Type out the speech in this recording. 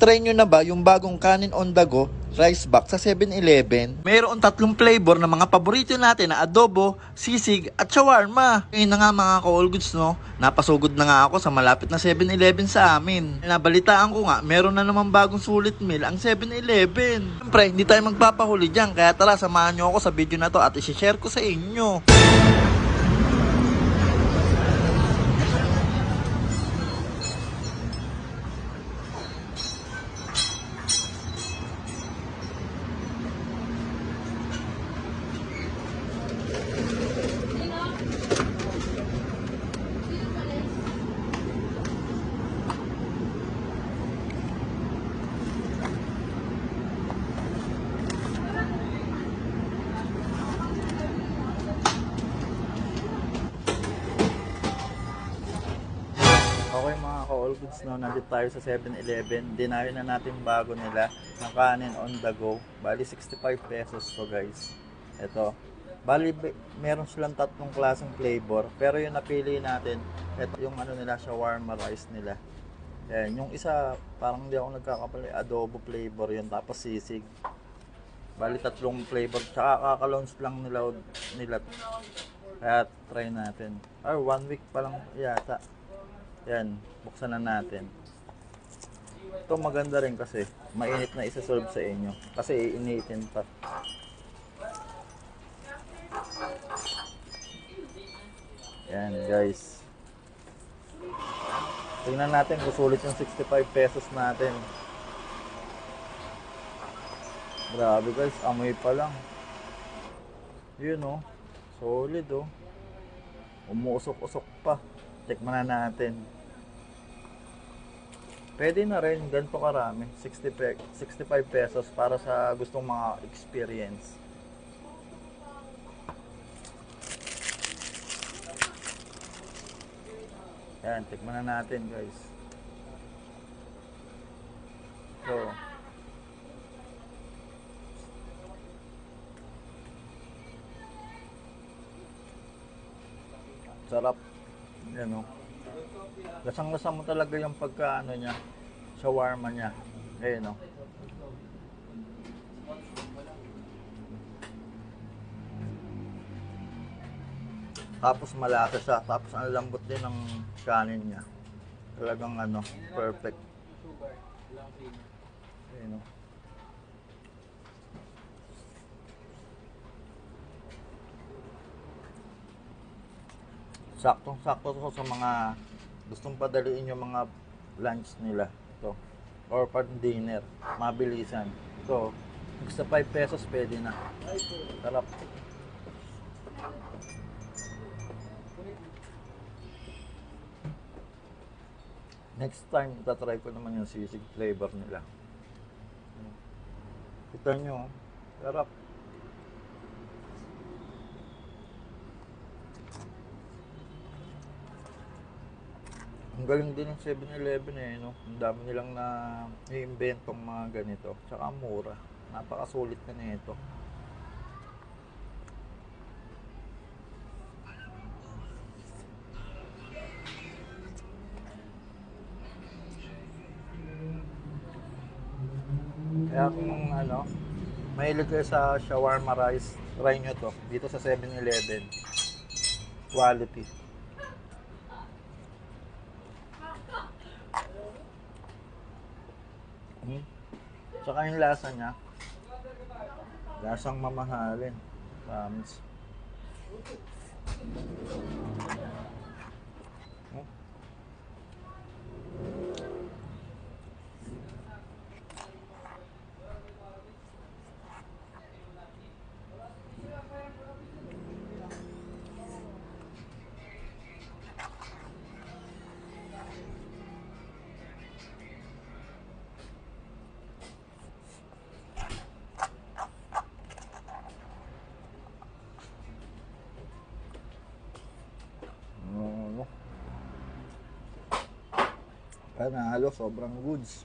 Try nyo na ba yung bagong kanin on the go rice box sa 7-Eleven? Mayroon tatlong flavor na mga paborito natin na adobo, sisig at shawarma. Ngayon na nga mga ka-all goods no, napasugod na nga ako sa malapit na 7-Eleven sa amin. Nabalitaan ko nga, meron na naman bagong sulit meal ang 7-Eleven. Siyempre, hindi tayo magpapahuli dyan, kaya tara samahan nyo ako sa video na to at isi-share ko sa inyo. Okay mga ka-all goods no, nandito tayo sa 7-Eleven. Dinayo na natin bago nila ng kanin on the go. Bali 65 pesos to guys. Ito. Bali meron silang tatlong klaseng flavor. Pero yung napili natin, ito yung ano nila, shawarma rice nila. Ayan, yung isa, parang hindi ako nagkakapali, adobo flavor yun, tapos sisig. Bali tatlong flavor, tsaka kakalaunch lang nila, nila. Kaya try natin. Or one week pa lang yata. Yan, buksan na natin. Ito maganda rin kasi mainit na isa-serve sa inyo. Kasi iinitin pa. Yan guys. Tingnan natin kung sulit yung 65 pesos natin. Grabe guys, amoy pa lang. Yun oh. Solid oh. Umuusok-usok pa. Tikman na natin. Pwede na rin, ganito karami. 60 pe 65 pesos para sa gustong mga experience. Yan, tikman na natin guys. So, sarap. Yan o. Lasang-lasa mo talaga yung pagka ano niya, shawarma niya. Ayun o. Tapos malasa siya, tapos ang lambot din ng kanin niya. Talagang ano, perfect. Ayun o. Saktong-sakto to sa mga gustong padaliin yung mga lunch nila. Ito. Or pag dinner. Mabilisan. Ito. Sa 5 pesos pwede na. Sarap. Next time, itatry ko naman yung sisig flavor nila. Kita nyo, sarap. Ang galing din ng 7-Eleven eh, no? Ang dami nilang na i-inventong mga ganito. Tsaka mura. Napakasulit na nito. Kaya kung ano, mahilig kayo sa shawarma rice, try nyo to. Dito sa 7-Eleven. Quality. Hmm. Tsaka yung lasa niya, lasang mamahalin. Promise. Hmm. Ano. Panalo, sobrang goods.